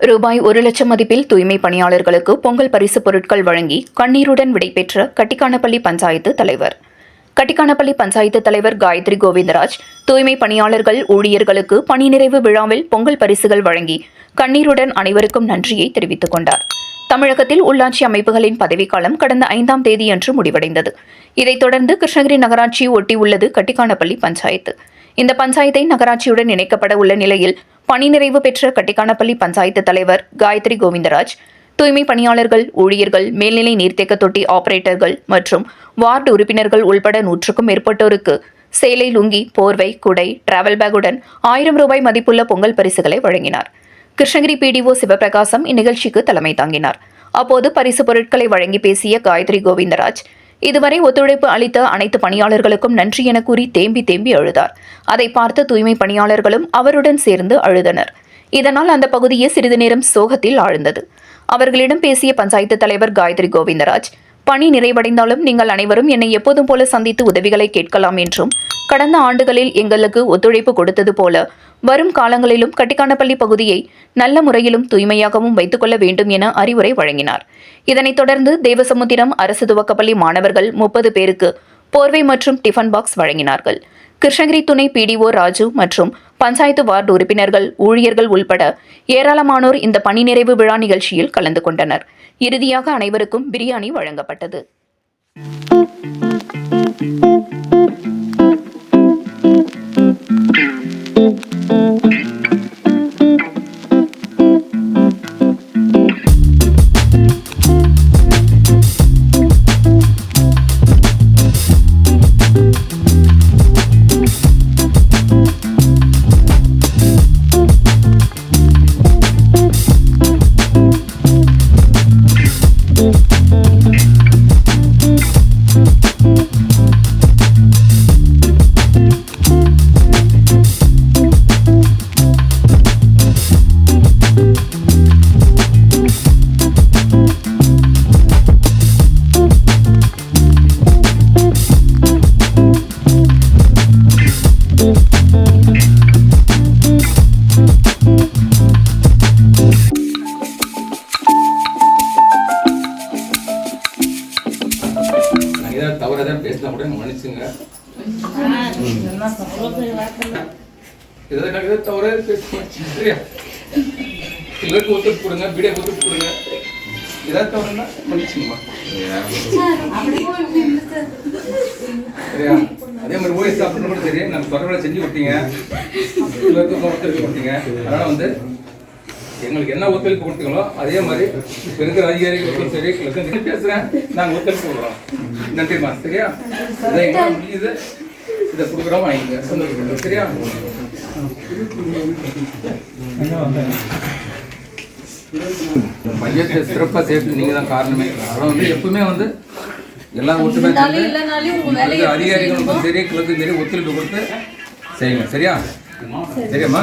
ரூபாய் ஒரு லட்சம் மதிப்பில் தூய்மை பணியாளர்களுக்கு பொங்கல் பரிசு பொருட்கள் வழங்கி கண்ணீருடன் விடைபெற்ற கட்டிக்கானப்பள்ளி பஞ்சாயத்து தலைவர். கட்டிக்கானப்பள்ளி பஞ்சாயத்து தலைவர் காயத்ரி கோவிந்தராஜ் தூய்மை பணியாளர்கள் ஊழியர்களுக்கு பணி நிறைவு விழாவில் பொங்கல் பரிசுகள் வழங்கி கண்ணீருடன் அனைவருக்கும் நன்றியை தெரிவித்துக் கொண்டார். தமிழகத்தில் உள்ளாட்சி அமைப்புகளின் பதவிக்காலம் கடந்த ஐந்தாம் தேதியன்று முடிவடைந்தது. இதைத் தொடர்ந்து கிருஷ்ணகிரி நகராட்சி ஒட்டியுள்ளது கட்டிக்கானப்பள்ளி பஞ்சாயத்து. இந்த பஞ்சாயத்தை நகராட்சியுடன் இணைக்கப்பட உள்ள நிலையில் பணி நிறைவு பெற்ற கட்டிக்கானப்பள்ளி பஞ்சாயத்து தலைவர் காயத்ரி கோவிந்தராஜ் தூய்மை பணியாளர்கள் ஊழியர்கள் மேல்நிலை நீர்த்தேக்க தொட்டி ஆபரேட்டர்கள் மற்றும் வார்டு உறுப்பினர்கள் உள்பட நூற்றுக்கும் மேற்பட்டோருக்கு சேலை லுங்கி போர்வை குடை டிராவல் பேக்குடன் ஆயிரம் ரூபாய் மதிப்புள்ள பொங்கல் பரிசுகளை வழங்கினார். கிருஷ்ணகிரி பிடிஓ சிவபிரகாசம் இந்நிகழ்ச்சிக்கு தலைமை தாங்கினார். அப்போது பரிசு பொருட்களை வழங்கி பேசிய காயத்ரி கோவிந்தராஜ் இதுவரை ஒத்துழைப்பு அளித்த அனைத்து பணியாளர்களுக்கும் நன்றி என கூறி தேம்பி தேம்பி அழுதார். அதை பார்த்த தூய்மை பணியாளர்களும் அவருடன் சேர்ந்து அழுதனர். இதனால் அந்த பகுதியே சிறிது நேரம் சோகத்தில் ஆழ்ந்தது. அவர்களிடம் பேசிய பஞ்சாயத்து தலைவர் காயத்ரி கோவிந்தராஜ் பணி நிறைவடைந்தாலும் நீங்கள் அனைவரும் என்னை எப்போதும் போல சந்தித்து உதவிகளை கேட்கலாம் என்றும் கடந்த ஆண்டுகளில் எங்களுக்கு ஒத்துழைப்பு கொடுத்தது போல வரும் காலங்களிலும் கட்டிக்கானப்பள்ளி பகுதியை நல்ல முறையிலும் தூய்மையாகவும் வைத்துக்கொள்ள வேண்டும் என அறிவுரை வழங்கினார். இதனைத் தொடர்ந்து தேவசமுத்திரம் அரசு துவக்கப்பள்ளி மாணவர்கள் முப்பது பேருக்கு போர்வை மற்றும் டிஃபன் பாக்ஸ் வழங்கினார்கள். கிருஷ்ணகிரி துணை பிடிஓ ராஜு மற்றும் பஞ்சாயத்து வார்டு உறுப்பினர்கள் ஊழியர்கள் உள்பட ஏராளமானோர் இந்த பணி நிறைவு விழா நிகழ்ச்சியில் கலந்து கொண்டனர். இறுதியாக அனைவருக்கும் பிரியாணி வழங்கப்பட்டது. தவறு ஏதாவது பேசினா கூட மன்னிச்சுங்க. ஏதாவது ஏதாவது தவறு பேச சரியா? எல்லாருக்கும் ஒத்துழைப்பு கொடுங்க வீடியோ ஒத்துழைப்பு கொடுங்க ஏதாவது தவறுனா மன்னிச்சுங்கம்மா. சரியா? அதே மாதிரி ஓய்வு சாப்பிடணும் கூட சரி நான் பரவாயில்ல செஞ்சு கொடுத்தீங்க. ஒத்துழைப்பு கொடுத்தீங்க. அதனால வந்து எங்களுக்கு என்ன ஒத்துழைப்பு கொடுத்தீங்களோ அதே மாதிரி இப்ப இருக்கிற அதிகாரிகளுக்கும் சரி எங்களுக்கும் பேசுறேன். நாங்க ஒத்துழைப்பு கொடுக்குறோம். நன்றிம்மா சரியா? இதை எங்களால் முடியுது. இதை கொடுக்குறோம் வாங்கிங்க சந்தோஷப்படுறோம் சரியா? மையத்தை சிறப்பாக சேர்த்து நீங்க தான் காரணமே. அப்புறம் வந்து எப்பவுமே வந்து எல்லாம் ஒற்றுமை அதிகாரிகளுக்கும் சரி கிளப்புக்கும் சரி ஒத்துழைப்பு கொடுத்து செய்யுங்க சரியா? சரியாம்மா?